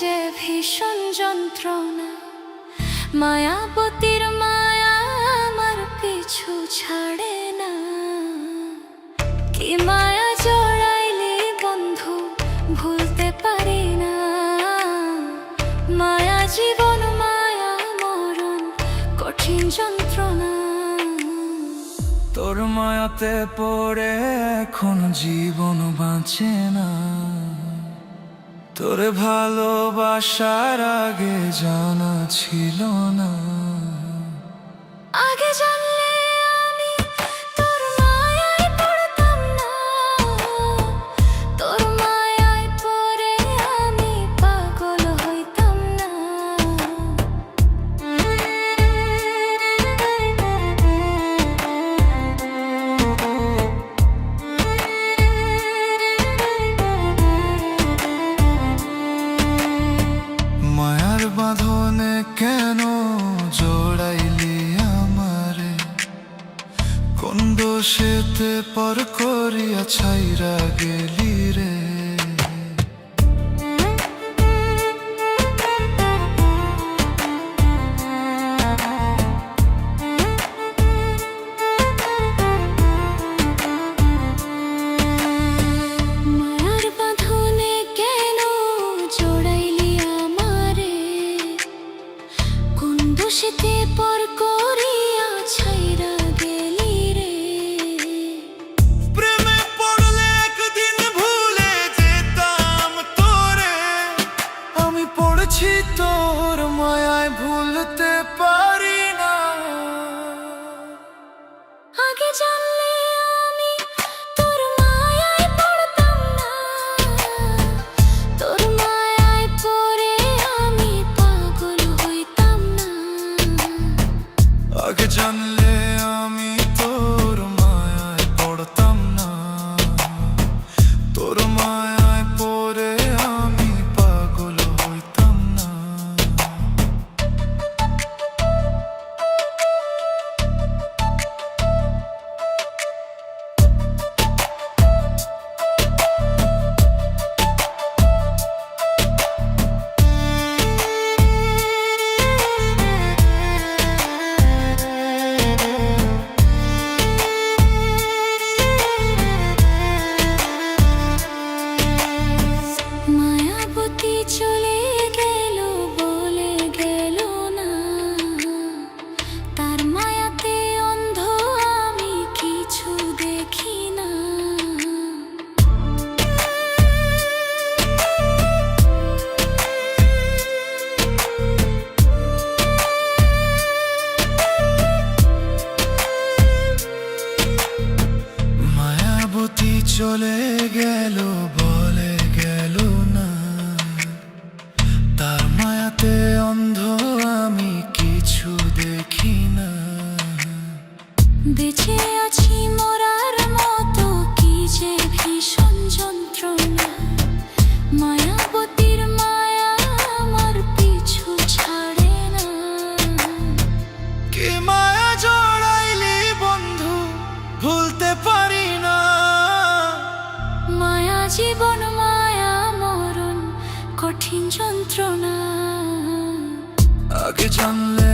যে ভীষণ যন্ত্রণা মায়াপতির মায়া আমার পিছু ছাড়ে না। কি মায়া জড়াইলে বন্ধু ভুলতে পারি না। মায়া জীবন, মায়া মরণ, কঠিন যন্ত্রণা। তোর মায়াতে পড়ে এখন জীবন বাঁচে না। তোর ভালোবাসার আগে জানা ছিল না। আগে জানলে দোষেতে পর করিয়া ছাইরা গেলি রে। দোষেতে পর চলে বেঁচে আছি মরার মতো কি যে ভীষণ যন্ত্রণা। মায়াবতীর মায়া আমার পিছু ছাড়ে না। কি মায়া জড়াইলি বন্ধু ভুলতে পারি না। মায়া জীবন মায়া মরণ কঠিন যন্ত্রণা। আগে জানলে